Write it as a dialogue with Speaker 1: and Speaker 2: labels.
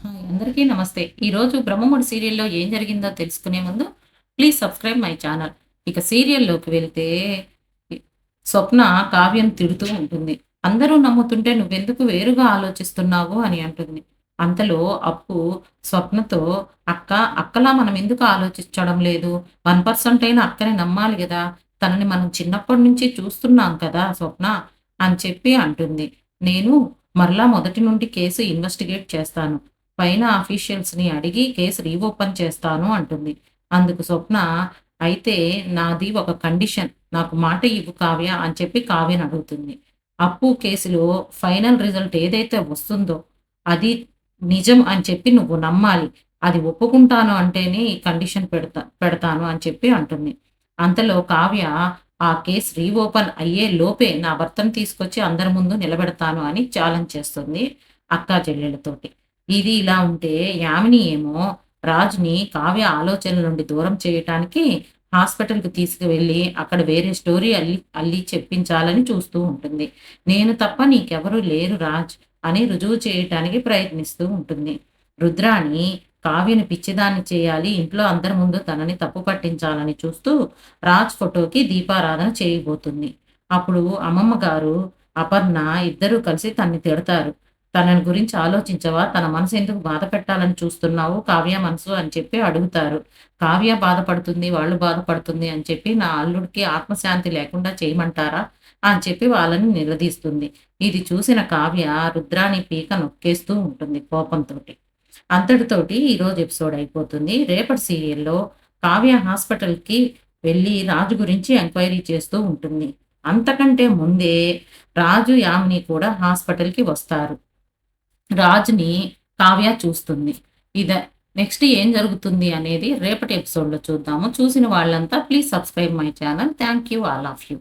Speaker 1: Hi అందరికీ నమస్తే. ఈరోజు బ్రహ్మముడి సీరియల్లో ఏం జరిగిందో తెలుసుకునే ముందు ప్లీజ్ సబ్స్క్రైబ్ మై ఛానల్ ఇక సీరియల్లోకి వెళ్తే స్వప్న కావ్యం తిడుతూ ఉంటుంది. అందరూ నమ్ముతుంటే నువ్వెందుకు వేరుగా ఆలోచిస్తున్నావు అని అంటుంది. అంతలో అప్పు స్వప్నతో అక్క అక్కలా మనం ఎందుకు ఆలోచించడం లేదు? వన్ పర్సెంట్ అయినా అక్కని నమ్మాలి కదా. తనని మనం చిన్నప్పటి నుంచి చూస్తున్నాం కదా స్వప్న అని చెప్పి అంటుంది. నేను మరలా మొదటి నుండి కేసు ఇన్వెస్టిగేట్ చేస్తాను. పైన అఫీషియల్స్ని అడిగి కేసు రీఓపెన్ చేస్తాను అంటుంది. అందుకు స్వప్న అయితే నాది ఒక కండిషన్. నాకు మాట ఇవ్వు కావ్య అని చెప్పి కావ్యను అడుగుతుంది. అప్పు కేసులో ఫైనల్ రిజల్ట్ ఏదైతే వస్తుందో అది నిజం అని చెప్పి నువ్వు నమ్మాలి. అది ఒప్పుకుంటాను అంటేనే ఈ కండిషన్ పెడతా పెడతాను అని చెప్పి అంటుంది. అంతలో కావ్య ఆ కేసు రీఓపెన్ అయ్యే లోపే నా భర్తను తీసుకొచ్చి అందరి ముందు నిలబెడతాను అని ఛాలెంజ్ చేస్తుంది అక్కా చెల్లెళ్ళతోటి. ఇది ఇలా ఉంటే యామిని ఏమో రాజుని కావ్య ఆలోచనల నుండి దూరం చేయటానికి హాస్పిటల్కి తీసుకువెళ్ళి అక్కడ వేరే స్టోరీ అల్లి అల్లి చెప్పించాలని చూస్తూ ఉంటుంది. నేను తప్ప నీకెవరూ లేరు రాజ్ అని రుజువు చేయటానికి ప్రయత్నిస్తూ ఉంటుంది. రుద్రాణి కావ్యని పిచ్చిదాన్ని చేయాలి ఇంట్లో అందరి ముందు తనని తప్పు పట్టించాలని చూస్తూ రాజ్ ఫోటోకి దీపారాధన చేయబోతుంది. అప్పుడు అమ్మమ్మ గారు అపర్ణ ఇద్దరూ కలిసి తన్ని తిడతారు. తనని గురించి ఆలోచించవా? తన మనసు ఎందుకు బాధ పెట్టాలని చూస్తున్నావు? కావ్య మనసు అని చెప్పి అడుగుతారు. కావ్య బాధపడుతుంది వాళ్ళు బాధపడుతుంది అని చెప్పి నా అల్లుడికి ఆత్మశాంతి లేకుండా చేయమంటారా? అని చెప్పి వాళ్ళని నిలదీస్తుంది. ఇది చూసిన కావ్య రుద్రాని పీక నొక్కేస్తూ ఉంటుంది కోపంతో అంతటితోటి ఈరోజు ఎపిసోడ్ అయిపోతుంది. రేపటి సీరియల్లో కావ్య హాస్పిటల్కి వెళ్ళి రాజు గురించి ఎంక్వైరీ చేస్తూ ఉంటుంది. అంతకంటే ముందే రాజు యామిని కూడా హాస్పిటల్కి వస్తారు. రాజుని కావ్య చూస్తుంది. ఇద నెక్స్ట్ ఏం జరుగుతుంది అనేది రేపటి ఎపిసోడ్లో చూద్దాము. చూసిన వాళ్ళంతా please subscribe my channel. Thank you all of you.